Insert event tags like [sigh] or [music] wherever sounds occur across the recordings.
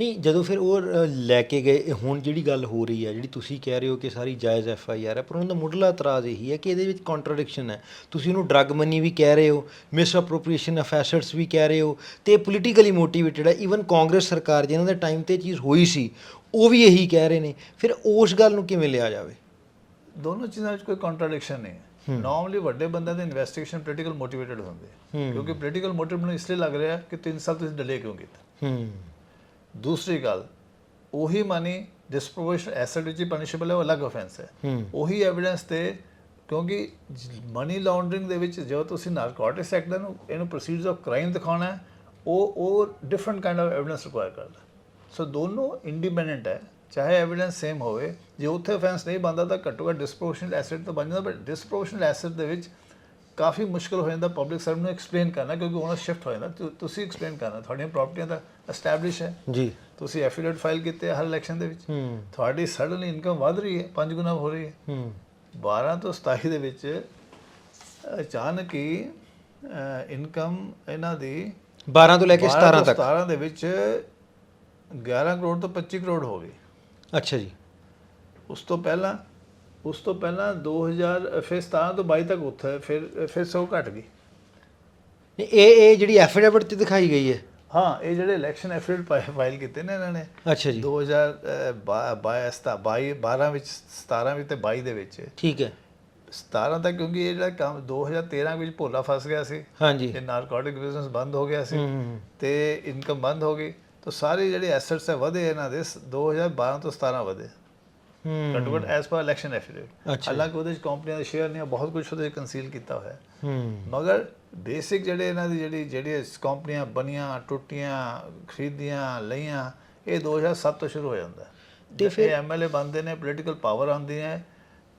ਨਹੀਂ ਜਦੋਂ ਫਿਰ ਉਹ ਲੈ ਕੇ ਗਏ ਹੁਣ ਜਿਹੜੀ ਗੱਲ ਹੋ ਰਹੀ ਹੈ ਜਿਹੜੀ ਤੁਸੀਂ ਕਹਿ ਰਹੇ ਹੋ ਕਿ ਸਾਰੀ ਜਾਇਜ਼ ਐਫ ਆਈ ਆਰ ਹੈ ਪਰ ਉਹਨਾਂ ਦਾ ਮੁੱਢਲਾ ਇਤਰਾਜ਼ ਇਹੀ ਹੈ ਕਿ ਇਹਦੇ ਵਿੱਚ ਕੰਟਰਡਿਕਸ਼ਨ ਹੈ। ਤੁਸੀਂ ਉਹਨੂੰ ਡਰੱਗ ਮਨੀ ਵੀ ਕਹਿ ਰਹੇ ਹੋ ਮਿਸ ਅਪਰੋਪਰੀਏਸ਼ਨ ਆਫ ਐਸੈਟਸ ਵੀ ਕਹਿ ਰਹੇ ਹੋ ਤੇ ਪੋਲੀਟੀਕਲੀ ਮੋਟੀਵੇਟਡ ਹੈ ਈਵਨ ਕਾਂਗਰਸ ਸਰਕਾਰ ਜਿਹਨਾਂ ਦੇ ਟਾਈਮ ਤੇ ਚੀਜ਼ ਹੋਈ ਸੀ ਉਹ ਵੀ ਇਹੀ ਕਹਿ ਰਹੇ ਨੇ। ਫਿਰ ਉਸ ਗੱਲ ਨੂੰ ਕਿਵੇਂ ਲਿਆ ਜਾਵੇ? ਦੋਨੋਂ ਚੀਜ਼ਾਂ ਵਿੱਚ ਕੋਈ ਕੰਟਰਡਿਕਸ਼ਨ ਨਹੀਂ ਹੈ। ਨਾਰਮਲੀ ਵੱਡੇ ਬੰਦਿਆਂ ਦੇ ਇਨਵੈਸਟੀਗੇਸ਼ਨ ਪੋਲੀਟੀਕਲ ਮੋਟੀਵੇਟਡ ਹੁੰਦੇ। ਕਿਉਂਕਿ ਪੋਲੀਟੀਕਲ ਮੋਟਿਵ ਮੈਨੂੰ ਇਸ ਲਈ ਲੱਗ ਰਿਹਾ ਕਿ 3 ਸਾਲ ਤੁਸੀਂ ਡਿਲੇ ਕਿਉਂ ਕੀਤਾ? ਹੂੰ। ਦੂਸਰੀ ਗੱਲ ਉਹੀ ਮਨੀ ਡਿਸਪ੍ਰੋਪੋਰਸ਼ਨ ਐਸੈਟ ਵਿੱਚ ਪਨਿਸ਼ੇਬਲ ਹੈ ਉਹ ਅਲੱਗ ਆਫੈਂਸ ਹੈ। ਉਹੀ ਐਵੀਡੈਂਸ ਤੇ ਕਿਉਂਕਿ ਮਨੀ ਲਾਂਡਰਿੰਗ ਦੇ ਵਿੱਚ ਜੋ ਤੁਸੀਂ ਨਾਰਕੋਟਿਕਸ ਐਕਟ ਦਾ ਨੂੰ ਇਹਨੂੰ ਪ੍ਰੋਸੀਡਰਸ ਆਫ ਕ੍ਰਾਈਮ ਦਿਖਾਉਣਾ ਹੈ ਉਹ ਉਹ different kind of evidence require ਕਰਦਾ। ਸੋ ਦੋਨੋਂ ਇੰਡੀਪੈਂਡੈਂਟ ਹੈ। ਚਾਹੇ ਐਵੀਡੈਂਸ ਸੇਮ ਹੋਵੇ ਜੇ ਉੱਥੇ ਆਫੈਂਸ ਨਹੀਂ ਬੰਦਾ ਤਾਂ ਘੱਟੋ ਘੱਟ ਡਿਸਪ੍ਰੋਪੋਰਸ਼ਨਲ ਐਸੈਟ ਤਾਂ ਬਣ ਜਾਂਦਾ ਬਟ ਡਿਸਪ੍ਰੋਪੋਰਸ਼ਨਲ ਐਸੈਟ ਦੇ ਵਿੱਚ ਕਾਫੀ ਮੁਸ਼ਕਲ ਹੋ ਜਾਂਦਾ ਪਬਲਿਕ ਸਰਵ ਨੂੰ ਐਕਸਪਲੇਨ ਕਰਨਾ ਕਿਉਂਕਿ ਉਹਨਾਂ ਸ਼ਿਫਟ ਹੋ ਜਾਂਦਾ। ਤੁਸੀਂ ਐਕਸਪਲੇਨ ਕਰਨਾ ਤੁਹਾਡੀਆਂ ਪ੍ਰਾਪਰਟੀਆਂ ਤਾਂ ਐਸਟੈਬਲਿਸ਼ ਹੈ। ਜੀ। ਤੁਸੀਂ ਐਫੀਡੇਵਿਟ ਫਾਈਲ ਕੀਤੇ ਹਰ ਇਲੈਕਸ਼ਨ ਦੇ ਵਿੱਚ। ਹੂੰ। ਤੁਹਾਡੀ ਸਡਨਲੀ ਇਨਕਮ ਵਧ ਰਹੀ ਹੈ ਪੰਜ ਗੁਣਾ ਹੋ ਰਹੀ ਹੈ। ਹੂੰ। 12 ਤੋਂ 27 ਦੇ ਵਿੱਚ ਅਚਾਨਕ ਹੀ ਇਨਕਮ ਇਹਨਾਂ ਦੀ 12 ਤੋਂ ਲੈ ਕੇ 12 17 ਤੋਂ ਤੱਕ। 17 ਦੇ ਵਿੱਚ 11 ਕਰੋੜ ਤੋਂ 25 ਕਰੋੜ ਹੋ ਗਈ। ਅੱਛਾ ਜੀ। ਉਸ ਤੋਂ ਪਹਿਲਾਂ ਉਸ ਤੋਂ ਪਹਿਲਾਂ 2000 ਫਿਰ 17 ਤੋਂ 22 ਤੱਕ ਉੱਥੇ ਫਿਰ ਫਿਰ ਸੌ ਘਟ ਗਈ। ਨਹੀਂ, ਇਹ ਇਹ ਜਿਹੜੀ ਐਫੀਡੇਵਿਟ ਤੇ ਦਿਖਾਈ ਗਈ ਹੈ? ਹਾਂ ਇਹ ਜਿਹੜੇ ਇਲੈਕਸ਼ਨ ਐਫੀਡੇਵਿਟ ਫਾਈਲ ਕੀਤੇ ਨੇ ਇਹਨਾਂ ਨੇ। ਅੱਛਾ ਜੀ। 2022 12 ਵਿੱਚ 17 ਵਿੱਚ ਤੇ 22 ਦੇ ਵਿੱਚ। ਠੀਕ ਹੈ। 17 ਤੱਕ ਕਿਉਂਕਿ ਇਹ ਜਿਹੜਾ ਕੰਮ 2013 ਵਿੱਚ ਭੋਲਾ ਫਸ ਗਿਆ ਸੀ। ਹਾਂਜੀ। ਇਹ ਨਾਰਕੋਟਿਕ ਬਿਜ਼ਨਸ ਬੰਦ ਹੋ ਗਿਆ ਸੀ। ਤੇ ਇਨਕਮ ਬੰਦ ਹੋ ਗਈ। ਤਾਂ ਸਾਰੇ ਜਿਹੜੇ ਐਸੈਟਸ ਹੈ ਵਧੇ ਇਹਨਾਂ ਦੇ ਸ- 2012 ਤੋਂ 17 ਵਧੇ। ਘੱਟੋ ਘੱਟ ਐਸ ਪਰ ਇਲੈਕਸ਼ਨ ਐਫੀਡੇਵਿਟ। ਹਾਲਾਂਕਿ ਉਹਦੇ ਵਿੱਚ ਕੰਪਨੀਆਂ ਦੇ ਸ਼ੇਅਰ ਆ, ਬਹੁਤ ਕੁਝ ਉਹਦੇ ਕੰਸੀਲ ਕੀਤਾ ਹੋਇਆ ਹੈ। ਮਗਰ ਬੇਸਿਕ ਜਿਹੜੇ ਇਹਨਾਂ ਦੀ ਜਿਹੜੀ ਜਿਹੜੀ ਕੰਪਨੀਆਂ ਬਣੀਆਂ ਟੁੱਟੀਆਂ ਖਰੀਦੀਆਂ ਲਈਆਂ ਇਹ 2007 ਤੋਂ ਸ਼ੁਰੂ ਹੋ ਜਾਂਦਾ। ਤੇ ਫਿਰ? ਐਮਐਲਏ ਬਣਦੇ ਨੇ ਪੋਲੀਟੀਕਲ ਪਾਵਰ ਆਉਂਦੀ ਹੈ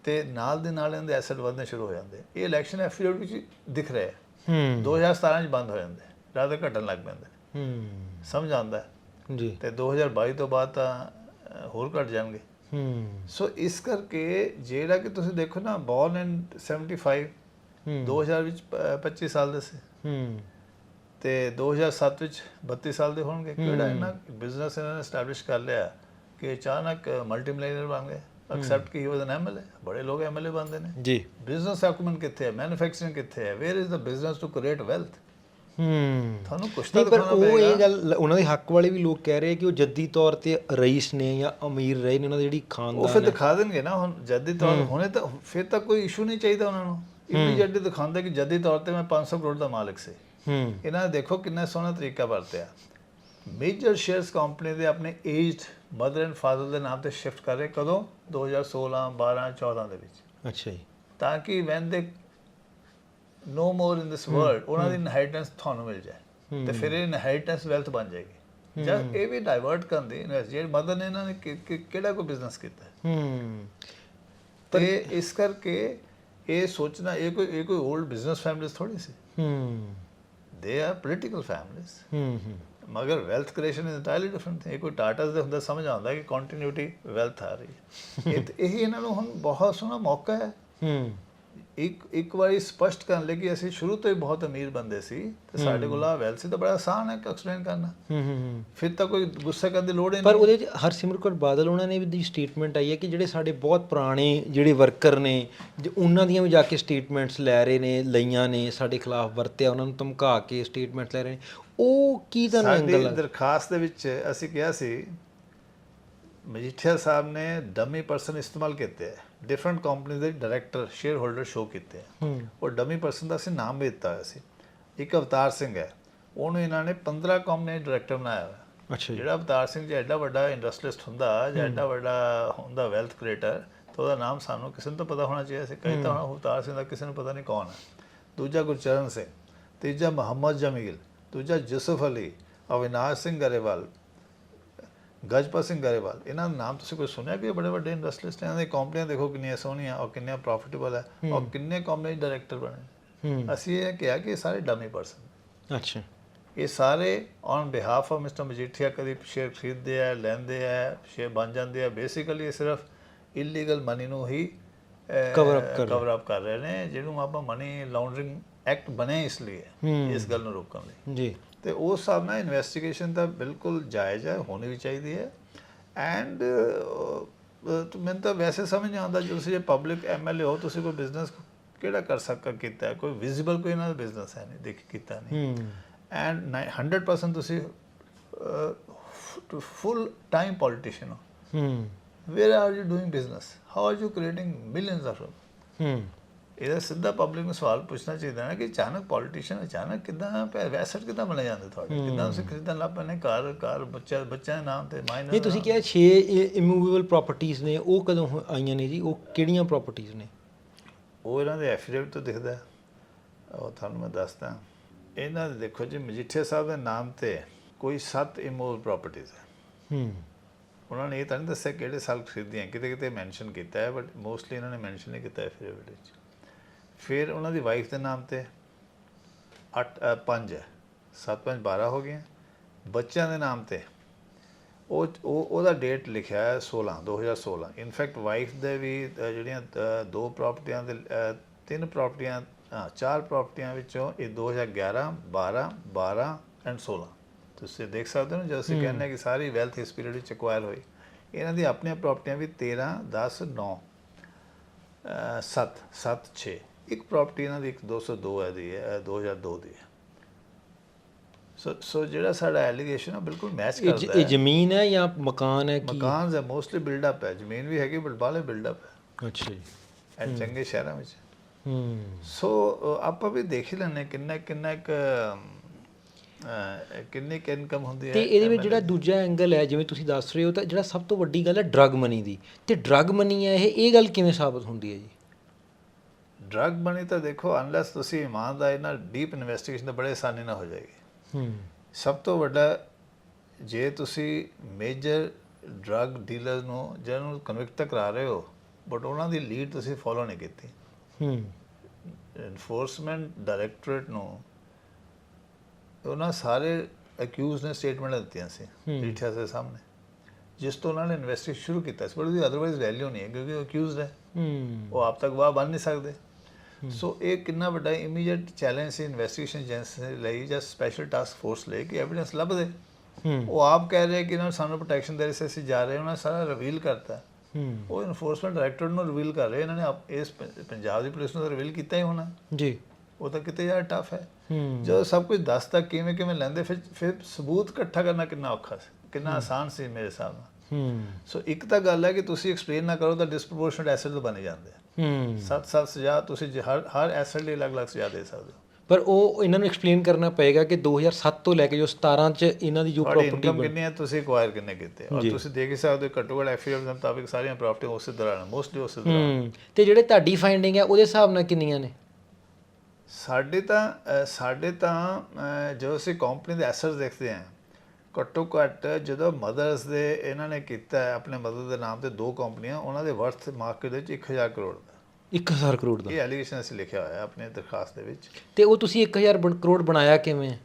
ਤੇ ਨਾਲ ਦੇ ਨਾਲ ਇਹਨਾਂ ਦੇ ਐਸੈਟ ਵਧਣੇ ਸ਼ੁਰੂ ਹੋ ਜਾਂਦੇ ਇਹ ਇਲੈਕਸ਼ਨ ਐਫੀਡੇਵਿਟ ਵਿੱਚ ਦਿਖ ਰਿਹਾ ਹੈ। ਹੂੰ। 2017 ਚ ਬੰਦ ਹੋ ਜਾਂਦੇ ਰਾਤ ਘਟਣ ਲੱਗ ਪੈਂਦੇ ਹੂੰ। ਸਮਝ ਆਉਂਦਾ। ਜੀ। ਤੇ 2022 ਤੋਂ ਬਾਅਦ ਤਾਂ ਹੋਰ ਘਟ ਜਾਣਗੇ। ਹੂੰ। ਸੋ ਇਸ ਕਰਕੇ ਜਿਹੜਾ ਕਿ ਤੁਸੀਂ ਦੇਖੋ ਨਾ ਬੋਰਨ ਇਨ 75 ਹੂੰ। 2000 ਵਿੱਚ ਪ- 25 ਸਾਲ ਦੇ ਸੀ। ਹੂੰ। ਤੇ 2007 ਵਿੱਚ 32 ਸਾਲ ਦੇ ਹੋਣਗੇ। ਕਿਹੜਾ ਇਹਨਾਂ ਬਿਜ਼ਨਸ ਇਹਨਾਂ ਨੇ ਸਟੈਬਲਿਸ਼ ਕਰ ਲਿਆ ਕਿ ਅਚਾਨਕ ਮਲਟੀ ਮਿਲੀਅਨਰ ਬਣ ਗਏ। ਐਕਸੈਪਟ ਕਿ ਹੀ ਵਾਸ ਐਨ ਐਮਐਲਏ ਬੜੇ ਲੋਕ ਐਮਐਲਏ ਬਣਦੇ ਨੇ। ਜੀ। ਬਿਜ਼ਨਸ ਐਕੂਮੈਂਟ ਕਿੱਥੇ ਹੈ? ਮੈਨੂਫੈਕਚਰਿੰਗ ਕਿੱਥੇ ਹੈ? Where is the business to create wealth ਹੂੰ। ਤੁਹਾਨੂੰ ਕੁਛ ਤਾਂ ਨਹੀਂ ਪਰ ਉਹ ਇਹ ਗੱਲ ਉਹਨਾਂ ਦੇ ਹੱਕ ਵਾਲੇ ਵੀ ਲੋਕ ਕਹਿ ਰਹੇ ਕਿ ਉਹ ਜੱਦੀ ਤੌਰ ਤੇ ਰਈਸ ਨੇ ਜਾਂ ਅਮੀਰ ਰਹੇ ਨੇ ਉਹਨਾਂ ਦੀ ਜਿਹੜੀ ਉਹ ਖਾਨਦਾਨ ਫਿਰ ਦਿਖਾ ਦੇਣਗੇ ਨਾ ਹੁਣ ਜੱਦੀ ਤੌਰ ਹੁਣੇ ਤਾਂ ਫਿਰ ਤਾਂ ਕੋਈ ਇਸ਼ੂ ਨਹੀਂ ਚਾਹੀਦਾ ਉਹਨਾਂ ਨੂੰ। ਇਮੀਡੀਏਟਲੀ ਦਿਖਾਉਂਦੇ ਕਿ ਜੱਦੀ ਤੌਰ ਤੇ ਮੈਂ 500 ਕਰੋੜ ਦਾ ਮਾਲਕ ਸੀ। ਹੂੰ। ਇਹਨਾਂ ਨੇ ਦੇਖੋ ਕਿੰਨਾ ਸੋਹਣਾ ਤਰੀਕਾ ਵਰਤਿਆ। ਮੇਜਰ ਸ਼ੇਅਰਸ ਕੰਪਨੀ ਦੇ ਆਪਣੇ ਏਜਡ ਮਦਰ ਐਂਡ ਫਾਦਰ ਦੇ ਨਾਮ ਤੇ ਸ਼ਿਫਟ ਕਰ ਰਹੇ ਕਦੋਂ? 2016 12 14 ਦੇ ਵਿੱਚ। ਅੱਛਾ ਜੀ। ਤਾਂ ਕਿ ਵੈਨ ਦੇ ਨੋ ਮੋਰ ਇਨ ਦਿਸ ਵਰਲਡ ਉਹਨਾਂ ਦੀ ਇਨਹੈਰੀਟੈਂਸ ਤੁਹਾਨੂੰ ਮਿਲ ਜਾਏ। ਤੇ ਫਿਰ ਇਹ ਇਨਹੈਰੀਟੈਂਸ ਵੈਲਥ ਬਣ ਜਾਏਗੀ। ਜਦ ਇਹ ਵੀ ਡਾਇਵਰਟ ਕਰਨ ਦੀ ਇਨਵੈਸਟ ਜਿਹੜੇ ਮਦਰ ਨੇ ਇਹਨਾਂ ਨੇ ਕਿਹੜਾ ਕੋਈ ਬਿਜ਼ਨਸ ਕੀਤਾ ਹੈ? ਹੂੰ। ਤੇ ਇਸ ਕਰਕੇ ਇਹ ਸੋਚਣਾ ਇਹ ਕੋਈ ਇਹ ਕੋਈ 올ਡ ਬਿਜ਼ਨਸ ਫੈਮਿਲੀਜ਼ ਥੋੜੀ ਸੀ। ਹੂੰ। ਦੇ ਆਰ ਪੋਲੀਟੀਕਲ ਫੈਮਿਲੀਜ਼ ਹੂੰ ਹੂੰ। ਮਗਰ wealth creation is entirely different thing ਇਹ ਕੋਈ ਟਾਟਾਸ ਦੇ ਹੁੰਦਾ ਸਮਝ ਆਉਂਦਾ ਕਿ ਕੰਟੀਨਿਊਟੀ ਵੈਲਥ ਆ ਰਹੀ ਹੈ। [laughs] ਇਹ ਇਹੀ ਇਹਨਾਂ ਨੂੰ ਹੁਣ ਬਹੁਤ ਸੋਹਣਾ ਮੌਕਾ ਹੈ। ਹੂੰ। ਇੱਕ ਇੱਕ ਵਾਰੀ ਸਪਸ਼ਟ ਕਰਨ ਲਈ ਕਿ ਅਸੀਂ ਸ਼ੁਰੂ ਤੋਂ ਹੀ ਬਹੁਤ ਅਮੀਰ ਬੰਦੇ ਸੀ ਤੇ ਸਾਡੇ ਕੋਲ ਆ ਵੈਲਥ ਸੀ ਤਾਂ ਬੜਾ ਆਸਾਨ ਹੈ ਐਕਸਪਲੇਨ ਕਰਨਾ। ਹੂੰ ਹੂੰ ਫਿਰ ਤਾਂ ਕੋਈ ਗੁੱਸਾ ਕਰਨ ਦੀ ਲੋੜ ਹੀ ਪਰ ਨਹੀਂ। ਉਹਦੇ ਚ ਹਰਸਿਮਰਤ ਕੌਰ ਬਾਦਲ ਉਹਨਾਂ ਨੇ ਵੀ ਦੀ ਸਟੇਟਮੈਂਟ ਆਈ ਹੈ ਕਿ ਜਿਹੜੇ ਸਾਡੇ ਬਹੁਤ ਪੁਰਾਣੇ ਜਿਹੜੇ ਵਰਕਰ ਨੇ ਜੇ ਉਹਨਾਂ ਦੀਆਂ ਵੀ ਜਾ ਕੇ ਸਟੇਟਮੈਂਟਸ ਲੈ ਰਹੇ ਨੇ ਲਈਆਂ ਨੇ ਸਾਡੇ ਖਿਲਾਫ ਵਰਤਿਆ ਉਹਨਾਂ ਨੂੰ ਧਮਕਾ ਕੇ ਸਟੇਟਮੈਂਟ ਲੈ ਰਹੇ ਨੇ ਉਹ ਕੀ ਸਾਡੀ ਐਂਗਲ ਦਰਖਾਸਤ ਦੇ ਵਿੱਚ ਅਸੀਂ ਕਿਹਾ ਸੀ ਮਜੀਠੀਆ ਸਾਹਿਬ ਨੇ ਡਮੀ ਪਰਸਨ ਇਸਤੇਮਾਲ ਕੀਤੇ ਹੈ ਡਿਫਰੈਂਟ ਕੰਪਨੀ ਦੇ ਡਾਇਰੈਕਟਰ ਸ਼ੇਅਰ ਹੋਲਡਰ ਸ਼ੋ ਕੀਤੇ ਹੈ ਹੂੰ। ਉਹ ਡਮੀ ਪਰਸਨ ਦਾ ਅਸੀਂ ਨਾਮ ਵੀ ਦਿੱਤਾ ਹੋਇਆ ਸੀ। ਇੱਕ ਅਵਤਾਰ ਸਿੰਘ ਹੈ। ਉਹਨੂੰ ਇਹਨਾਂ ਨੇ 15 ਕੰਪਨੀ ਡਾਇਰੈਕਟਰ ਬਣਾਇਆ ਹੋਇਆ। ਅੱਛਾ ਜਿਹੜਾ ਅਵਤਾਰ ਸਿੰਘ ਜੀ ਐਡਾ ਵੱਡਾ ਇੰਡਸਟਰੀਲਿਸਟ ਹੁੰਦਾ ਜਾਂ ਐਡਾ ਵੱਡਾ ਹੁੰਦਾ ਵੈਲਥ ਕ੍ਰੀਏਟਰ ਤਾਂ ਉਹਦਾ ਨਾਮ ਸਾਨੂੰ ਕਿਸੇ ਨੂੰ ਤਾਂ ਪਤਾ ਹੋਣਾ ਚਾਹੀਦਾ ਸੀ। ਕਈ ਤਾਂ ਅਵਤਾਰ ਸਿੰਘ ਦਾ ਕਿਸੇ ਨੂੰ ਪਤਾ ਨਹੀਂ ਕੌਣ ਹੈ। ਦੂਜਾ ਗੁਰਚਰਨ ਸਿੰਘ ਤੀਜਾ ਮੁਹੰਮਦ ਜਮੀਲ ਦੂਜਾ ਯੂਸਫ ਅਲੀ ਅਵਿਨਾਸ਼ ਸਿੰਘ ਗਰੇਵਾਲ ਗਜਪਤ ਸਿੰਘ ਗਰੇਵਾਲ ਇਹਨਾਂ ਦਾ ਨਾਮ ਤੁਸੀਂ ਕੋਈ ਸੁਣਿਆ ਕਿ ਇਹ ਬੜੇ ਵੱਡੇ ਇੰਡਸਟਰੀਲਿਸਟ ਇਹਨਾਂ ਦੀ ਕੰਪਨੀਆਂ ਦੇਖੋ ਕਿੰਨੀਆਂ ਸੋਹਣੀਆਂ ਔਰ ਕਿੰਨੀਆਂ ਪ੍ਰੋਫਿਟੇਬਲ ਹੈ ਔਰ ਕਿੰਨੇ ਕੰਪਨੀ ਡਾਇਰੈਕਟਰ ਬਣੇ। ਅਸੀਂ ਇਹ ਕਿਹਾ ਕਿ ਇਹ ਸਾਰੇ ਡਮੀ ਪਰਸਨ ਅੱਛਾ। ਇਹ ਸਾਰੇ on behalf of mister Majithia ਕਦੀ ਸ਼ੇਅਰ ਖਰੀਦਦੇ ਆ ਲੈਂਦੇ ਆ ਸ਼ੇਅਰ ਬਣ ਜਾਂਦੇ ਆ ਬੇਸਿਕਲੀ ਇਹ ਸਿਰਫ ਇਲੀਗਲ ਮਨੀ ਨੂੰ ਹੀ ਕਰ। ਕਵਰ ਅਪ ਕਰ ਰਹੇ ਨੇ ਜਿਹਨੂੰ ਆਪਾਂ ਮਨੀ ਲਾਂਡਰਿੰਗ ਐਕਟ ਬਣੇ ਇਸ ਲਈ। ਇਸ ਗੱਲ ਨੂੰ ਰੋਕਣ ਲਈ। ਜੀ। ਤੇ ਉਸ ਹਿਸਾਬ ਨਾਲ ਇਨਵੈਸਟੀਗੇਸ਼ਨ ਤਾਂ ਬਿਲਕੁਲ ਜਾਇਜ਼ ਹੈ ਹੋਣੀ ਵੀ ਚਾਹੀਦੀ ਹੈ। ਐਂਡ ਮੈਨੂੰ ਤਾਂ ਵੈਸੇ ਸਮਝ ਨਹੀਂ ਆਉਂਦਾ ਜੇ ਤੁਸੀਂ ਜੇ ਪਬਲਿਕ ਐਮਐਲਏ ਹੋ ਤੁਸੀਂ ਕੋਈ ਬਿਜ਼ਨਸ ਕਿਹੜਾ ਕਰ ਸਕਾ ਕੀਤਾ? ਕੋਈ ਵਿਜ਼ੀਬਲ ਕੋਈ ਇਹਨਾਂ ਦਾ ਬਿਜ਼ਨਸ ਹੈ ਨਹੀਂ ਦੇਖ ਕੀਤਾ ਨਹੀਂ। ਐਂਡ 100% ਤੁਸੀਂ ਫੁੱਲ ਟਾਈਮ ਪੋਲੀਟੀਸ਼ੀਅਨ ਹੋ। Where are you doing business how are you creating millions of ਹੂੰ। ਇਹਦਾ ਸਿੱਧਾ ਪਬਲਿਕ ਨੂੰ ਸਵਾਲ ਪੁੱਛਣਾ ਚਾਹੀਦਾ ਹੈ ਕਿ ਅਚਾਨਕ ਪੋਲੀਟੀਸ਼ੀਅਨ ਅਚਾਨਕ ਕਿਦਾਂ ਵੈਸਟ ਕਿਦਾਂ ਬਣੇ ਜਾਂਦੇ ਤੁਹਾਡੇ? ਕਿਦਾਂ ਤੁਸੀਂ ਖਰੀਦਣ ਲੱਗ ਪੈਣੇ ਘਰ ਘਰ ਬੱਚਾ ਬੱਚਾ ਨਾਮ ਤੇ ਮਾਈਨਰ ਨਹੀਂ ਤੁਸੀਂ ਕਿਹਾ 6 ਇਮੂਵੇਬਲ ਪ੍ਰਾਪਰਟੀਆਂ ਨੇ ਉਹ ਕਦੋਂ ਆਈਆਂ ਨੇ ਜੀ? ਉਹ ਕਿਹੜੀਆਂ ਪ੍ਰਾਪਰਟੀਆਂ ਨੇ? ਉਹ ਇਹਨਾਂ ਦੇ ਐਫੀਡੇਵਿਟ ਤੋਂ ਦਿਖਦਾ। ਉਹ ਤੁਹਾਨੂੰ ਮੈਂ ਦੱਸਦਾ। ਇਹਨਾਂ ਦੇ ਦੇਖੋ ਜੀ ਮਜੀਠੀਆ ਸਾਹਿਬ ਦੇ ਨਾਮ ਤੇ ਕੋਈ 7 ਇਮੋਲ ਪ੍ਰਾਪਰਟੀਆਂ ਹੈ। ਹੂੰ। ਉਹਨਾਂ ਨੇ ਇਹ ਤਾਂ ਨਹੀਂ ਦੱਸਿਆ ਕਿਹੜੇ ਸਾਲ ਖਰੀਦੀਆਂ ਕਿਤੇ ਕਿਤੇ ਮੈਂਸ਼ਨ ਕੀਤਾ ਹੈ ਬਟ ਮੋਸਟਲੀ ਇਹਨਾਂ ਨੇ ਮੈਂਸ਼ਨ ਨਹੀਂ ਕੀਤਾ ਐਫੀਡੇਵਿਟ ਵਿੱਚ। ਫਿਰ ਉਹਨਾਂ ਦੀ ਵਾਈਫ ਦੇ ਨਾਮ ਤੇ 8 5 ਹੈ। 7 5 12 ਹੋ ਗਏ ਬੱਚਿਆਂ ਦੇ ਨਾਮ ਤੇ ਉਹ ਉਹ ਉਹਦਾ ਡੇਟ ਲਿਖਿਆ ਹੈ 16 2016 ਇਨਫੈਕਟ ਵਾਈਫ ਦੇ ਵੀ ਜਿਹੜੀਆਂ ਦੋ ਪ੍ਰਾਪਰਟੀਆਂ ਦੇ ਤਿੰਨ ਪ੍ਰਾਪਰਟੀਆਂ ਚਾਰ ਪ੍ਰਾਪਰਟੀਆਂ ਵਿੱਚੋਂ ਇਹ 2011 12 12 ਐਂਡ 16 ਤੁਸੀਂ ਦੇਖ ਸਕਦੇ ਹੋ ਨਾ ਜਦੋਂ ਅਸੀਂ ਕਹਿੰਦੇ ਹਾਂ ਕਿ ਸਾਰੀ ਵੈਲਥ ਇਸ ਪੀਰੀਅਡ ਵਿੱਚ ਐਕਵਾਇਰ ਹੋਈ ਇਹਨਾਂ ਦੀ ਆਪਣੀਆਂ ਪ੍ਰਾਪਰਟੀਆਂ ਵੀ 13 10 9 7 7 6 ਇੱਕ ਪ੍ਰਾਪਰਟੀ ਇਹਨਾਂ ਦੀ ਇੱਕ 202 ਹੈ ਦੀ ਹੈ ਅ, 2002 ਦੀ ਹੈ। ਸੋ ਸੋ ਜਿਹੜਾ ਸਾਡਾ ਐਲੀਗੇਸ਼ਨ ਹੈ ਬਿਲਕੁਲ ਮੈਚ ਇਹ ਕਰਦਾ ਇਹ ਹੈ। ਜ਼ਮੀਨ ਹੈ ਜਾਂ ਮਕਾਨ ਹੈ ਕੀ? ਮਕਾਨ ਹੈ ਮੋਸਟਲੀ ਬਿਲਡ ਅਪ ਹੈ। ਜ਼ਮੀਨ ਵੀ ਹੈਗੀ ਬਟ ਬਾਲੇ ਬਿਲਡ ਅਪ ਹੈ। ਅੱਛਾ ਜੀ। ਐ ਚੰਗੇ ਸ਼ਹਿਰਾਂ ਵਿੱਚ। ਹੂੰ। ਸੋ ਆਪਾਂ ਵੀ ਦੇਖ ਹੀ ਹਾਂ ਕਿੰਨਾ ਕਿੰਨਾ ਇੱਕ ਕਿੰਨੀ ਕਿ ਇਨਕਮ ਹੁੰਦੀ ਹੈ ਤੇ ਇਹਦੇ ਵਿੱਚ ਜਿਹੜਾ ਦੂਜਾ ਐਂਗਲ ਹੈ ਜਿਵੇਂ ਤੁਸੀਂ ਦੱਸ ਰਹੇ ਹੋ ਤਾਂ ਜਿਹੜਾ ਸਭ ਤੋਂ ਵੱਡੀ ਗੱਲ ਹੈ ਡਰਗ ਮਨੀ ਦੀ। ਤੇ ਡਰਗ ਮਨੀ ਹੈ ਇਹ ਇਹ ਗੱਲ ਕਿਵੇਂ ਸਾਬਤ ਹੁੰਦੀ ਹੈ ਜੀ? ਡਰਗ ਬਣੀ ਤਾਂ ਦੇਖੋ ਅਨਲੈਸ ਤੁਸੀਂ ਇਮਾਨਦਾਰੀ ਨਾਲ ਡੀਪ ਇਨਵੈਸਟੀਗੇਸ਼ਨ ਤਾਂ ਬੜੇ ਆਸਾਨੀ ਨਾਲ ਹੋ ਜਾਏਗੀ। ਹੂੰ। ਸਭ ਤੋਂ ਵੱਡਾ ਜੇ ਤੁਸੀਂ ਮੇਜਰ ਡਰਗ ਡੀਲਰ ਨੂੰ ਜਿਹਨਾਂ ਨੂੰ ਕਨਵਿਕਟ ਕਰਾ ਰਹੇ ਹੋ ਬਟ ਉਹਨਾਂ ਦੀ ਲੀਡ ਤੁਸੀਂ ਫੋਲੋ ਨਹੀਂ ਕੀਤੀ। ਹੂੰ। ਇਨਫੋਰਸਮੈਂਟ ਡਾਇਰੈਕਟੋਰੇਟ ਨੂੰ ਉਹਨਾਂ ਸਾਰੇ ਅਕਿਊਜ਼ ਨੇ ਸਟੇਟਮੈਂਟ ਦਿੱਤੀਆਂ ਸੀ ਰੀਠਿਆ ਦੇ ਸਾਹਮਣੇ। ਜਿਸ ਤੋਂ ਉਹਨਾਂ ਨੇ ਇਨਵੈਸਟੀਗੇਸ਼ਨ ਸ਼ੁਰੂ ਕੀਤਾ ਸੀ ਬਟ ਉਹਦੀ ਅਦਰਵਾਈਜ਼ ਵੈਲਿਊ ਨਹੀਂ ਹੈ ਕਿਉਂਕਿ ਉਹ ਅਕਿਊਜ਼ਡ ਹੈ। ਹੂੰ। ਉਹ ਆਪ ਤੱਕ ਗਵਾਹ ਬਣ ਨਹੀਂ ਸਕਦੇ। ਸੋ ਇਹ ਕਿੰਨਾ ਵੱਡਾ ਇਮੀਡੀਏਟ ਚੈਲੰਜ ਸੀ ਇਨਵੈਸਟੀਗੇਸ਼ਨ ਏਜੰਸੀ ਲਈ ਜਾਂ ਸਪੈਸ਼ਲ ਟਾਸਕ ਫੋਰਸ ਲਈ ਕਿ ਐਵੀਡੈਂਸ ਲੱਭ ਦੇ ਹੂੰ। ਉਹ ਆਪ ਕਹਿ ਰਹੇ ਕਿ ਇਹਨਾਂ ਨੂੰ ਸਾਨੂੰ ਪ੍ਰੋਟੈਕਸ਼ਨ ਦੇ ਰਹੇ ਸੀ ਅਸੀਂ ਜਾ ਰਹੇ ਉਹਨਾਂ ਸਾਰਾ ਰਿਵੀਲ ਕਰਤਾ। ਉਹ ਇਨਫੋਰਸਮੈਂਟ ਡਾਇਰੈਕਟਰ ਨੂੰ ਰਿਵੀਲ ਕਰ ਰਹੇ ਇਹਨਾਂ ਨੇ ਇਸ ਪੰਜਾਬ ਦੀ ਪੁਲਿਸ ਨੂੰ ਰਿਵੀਲ ਕੀਤਾ ਹੀ ਹੋਣਾ। ਜੀ। ਉਹ ਤਾਂ ਕਿਤੇ ਯਾਰ ਟਫ ਹੈ। ਜਦੋਂ ਸਭ ਕੁਝ ਦੱਸਤਾ ਕਿਵੇਂ ਕਿਵੇਂ ਲੈਂਦੇ ਫਿਰ ਫਿਰ ਸਬੂਤ ਇਕੱਠਾ ਕਰਨਾ ਕਿੰਨਾ ਔਖਾ ਸੀ ਕਿੰਨਾ ਆਸਾਨ ਸੀ ਮੇਰੇ ਹਿਸਾਬ ਨਾਲ। ਹੂੰ। ਸੋ ਇੱਕ ਤਾਂ ਗੱਲ ਹੈ ਕਿ ਤੁਸੀਂ ਐਕਸਪਲੇਨ ਨਾ ਕਰੋ ਤਾਂ ਡਿਸਪ੍ਰੋਪੋਰਸ਼ਨਟ ਐਸਿਡ ਬਣੇ ਜਾਂਦੇ ਆ। ਹੂੰ। ਸੱਤ ਸਾਲ ਸਜ਼ਾ ਤੁਸੀਂ ਜੇ ਹਰ ਹਰ ਐਸਿਡ ਲਈ ਅਲੱਗ-ਅਲੱਗ ਸਜ਼ਾ ਦੇ ਸਕਦੇ ਹੋ। ਪਰ ਉਹ ਇਹਨਾਂ ਨੂੰ ਐਕਸਪਲੇਨ ਕਰਨਾ ਪਏਗਾ ਕਿ 2007 ਤੋਂ ਲੈ ਕੇ ਜੋ 17 ਚ ਇਹਨਾਂ ਦੀ ਜੋ ਪ੍ਰਾਪਰਟੀ ਇਨਕਮ ਕਿੰਨੀ ਹੈ? ਤੁਸੀਂ ਐਕਵਾਇਰ ਕਿੰਨੇ ਕੀਤੇ ਔਰ ਤੁਸੀਂ ਦੇਖ ਹੀ ਸਕਦੇ ਹੋ ਘੱਟੋ ਘੱਟ ਐਫੀਐਫ ਦੇ ਮੁਤਾਬਿਕ ਸਾਰੀਆਂ ਪ੍ਰਾਪਰਟੀਆਂ ਉਸੇ ਦੌਰਾਨ ਮੋਸਟਲੀ ਉਸੇ ਦੌਰਾਨ ਤੇ ਜਿਹੜੇ ਤੁਹਾਡੀ ਫਾਈਂਡਿੰਗ ਹੈ ਉਹਦੇ ਹਿਸਾਬ ਨਾਲ ਕਿੰਨੀਆਂ ਨੇ? ਸਾਡੇ ਤਾਂ ਸਾਡੇ ਤਾਂ ਜਦੋਂ ਅਸੀਂ ਕੰਪਨੀ ਦੇ ਐਸੈਟਸ ਦੇਖਦੇ ਹਾਂ ਘੱਟੋ ਘੱਟ ਜਦੋਂ ਮਦਰਸ ਦੇ ਇਹਨਾਂ ਨੇ ਕੀਤਾ ਆਪਣੇ ਮਦਰ ਦੇ ਨਾਮ ਤੇ ਦੋ ਕੰਪਨੀਆਂ ਉਹਨਾਂ ਦੇ ਵਰਥ ਮਾਰਕੀਟ ਵਿੱਚ 1000 ਕਰੋੜ ਦਾ। 1000 ਕਰੋੜ ਦਾ? ਇਹ ਐਲੀਗੇਸ਼ਨ ਅਸੀਂ ਲਿਖਿਆ ਹੋਇਆ ਆਪਣੀ ਦਰਖਾਸਤ ਦੇ ਵਿੱਚ। ਤੇ ਉਹ ਤੁਸੀਂ 1000 ਬਣ- ਕਰੋੜ ਬਣਾਇਆ ਕਿਵੇਂ?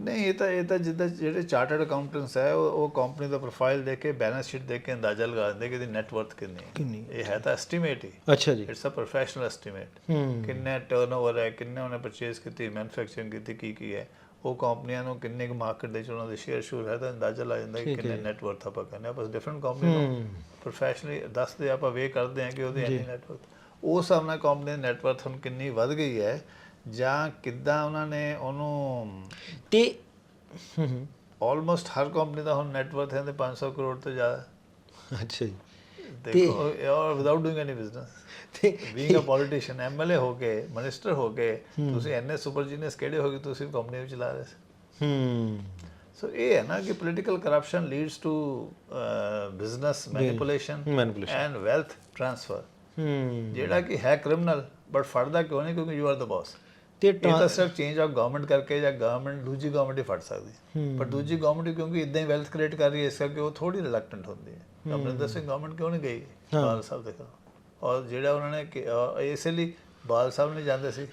ਨਹੀਂ ਇਹ ਤਾਂ ਇਹ ਤਾਂ ਜਿੱਦਾਂ ਜਿਹੜੇ ਚਾਰਟਰਡ ਅਕਾਊਂਟੈਂਟਸ ਹੈ ਉਹ ਉਹ ਕੰਪਨੀ ਦਾ ਪ੍ਰੋਫਾਈਲ ਦੇਖ ਕੇ ਬੈਲੈਂਸ ਸ਼ੀਟ ਦੇਖ ਕੇ ਅੰਦਾਜ਼ਾ ਲਗਾ ਦਿੰਦੇ ਕਿ ਇਹਦੀ ਨੈਟ ਵਰਥ ਕਿੰਨੀ ਹੈ। ਕਿੰਨੀ? ਇਹ ਹੈ ਤਾਂ ਐਸਟੀਮੇਟ ਹੀ। ਅੱਛਾ ਜੀ। ਇਟਸ ਅ ਪ੍ਰੋਫੈਸ਼ਨਲ ਐਸਟੀਮੇਟ ਹੂੰ। ਕਿੰਨੇ ਟਰਨਓਵਰ ਹੈ ਕਿੰਨੇ ਉਹਨੇ ਪਰਚੇਸ ਕੀਤੀ ਮੈਨੂਫੈਕਚਰਿੰਗ ਕੀਤੀ ਕੀ ਕੀ ਹੈ। ਉਹ ਕੰਪਨੀਆਂ ਨੂੰ ਕਿੰਨੇ ਕੁ ਮਾਰਕੀਟ ਦੇ ਚ ਉਹਨਾਂ ਦੇ ਸ਼ੇਅਰ ਸ਼ੂਰ ਹੈ ਤਾਂ ਅੰਦਾਜ਼ਾ ਲਾ ਜਾਂਦਾ ਕਿ ਕਿੰਨੇ ਨੈਟ ਵਰਥ ਆਪਾਂ ਕਹਿੰਦੇ ਆ ਬਸ ਡਿਫਰੈਂਟ ਕੰਪਨੀ ਨੂੰ ਪ੍ਰੋਫੈਸ਼ਨਲੀ ਦੱਸਦੇ ਆਪਾਂ ਵੇ ਕਰਦੇ ਆ ਕਿ ਉਹਦੇ ਇੰਨੀ ਨੈਟ ਵਰਥ ਉਸ ਹਿਸਾਬ ਨਾਲ ਕੰਪਨੀ ਦੀ ਨੈਟ ਵਰਥ ਹੁਣ ਕਿੰਨੀ ਵੱਧ ਗਈ ਹੈ ਜਾਂ ਕਿੱਦਾਂ ਉਹਨਾਂ ਨੇ ਉਹਨੂੰ ਤੇ ਹੂੰ ਹੂੰ ਆਲਮੋਸਟ ਹਰ ਕੰਪਨੀ ਦਾ ਹੁਣ ਨੈਟ ਵਰਥ ਹੈ ਤੇ 500 ਕਰੋੜ ਤੋਂ ਜ਼ਿਆਦਾ। ਅੱਛਾ ਜੀ। ਦੇਖੋ ਔਰ ਵਿਦਆਊਟ ਡੂਇੰਗ ਐਨੀ ਬਿਜ਼ਨਸ ਤੇ ਬੀਇੰਗ ਅ ਪੋਲੀਟੀਸ਼ੀਅਨ ਐਮਐਲਏ ਹੋ ਕੇ ਮਿਨਿਸਟਰ ਹੋ ਕੇ ਤੁਸੀਂ ਐਨੇ ਸੁਪਰ ਜੀਨੀਅਸ ਕਿਹੜੇ ਹੋ ਗਏ ਤੁਸੀਂ ਕੰਪਨੀ ਵਿੱਚ ਚਲਾ ਰਹੇ ਸੀ। ਹੂੰ। ਸੋ ਇਹ ਹੈ ਨਾ ਕਿ political corruption leads to business manipulation. And wealth transfer ਹੂੰ। ਜਿਹੜਾ ਕਿ ਹੈ ਕ੍ਰਿਮੀਨਲ ਬਟ ਫੜਦਾ ਕਿਉਂ ਨਹੀਂ? ਕਿਉਂਕਿ ਯੂ ਆਰ ਦਾ ਬੌਸ ਤੇ ਇਹ ਤਾਂ ਸਿਰਫ ਚੇਂਜ ਆਫ ਗਵਰਨਮੈਂਟ ਕਰਕੇ ਜਾਂ ਗਵਰਨਮੈਂਟ ਦੂਜੀ ਗਵਰਨਮੈਂਟ ਹੀ ਫੜ ਸਕਦੀ ਪਰ ਦੂਜੀ ਗਵਰਨਮੈਂਟ ਕਿਉਂਕਿ ਇਦਾਂ ਹੀ ਵੈਲਥ ਕ੍ਰੀਏਟ ਕਰ ਰਹੀ ਹੈ ਇਸ ਕਰਕੇ ਉਹ ਥੋੜੀ ਰਿਲੈਕਟੈਂਟ ਹੁੰਦੀ ਹੈ। ਅਮਰਿੰਦਰ ਸਿੰਘ ਗਵਰਨਮੈਂਟ ਕਿਉਂ ਨਹੀਂ ਗਈ? ਬਾਲ ਸਾਹਿਬ ਦੇ ਕੋਲ ਔਰ ਜਿਹੜਾ ਉਹਨਾਂ ਨੇ ਕਿ- ਅਹ ਇਸੇ ਲਈ ਬਾਲ ਸਾਹਿਬ ਨੇ ਜਾਂਦੇ ਸੀ।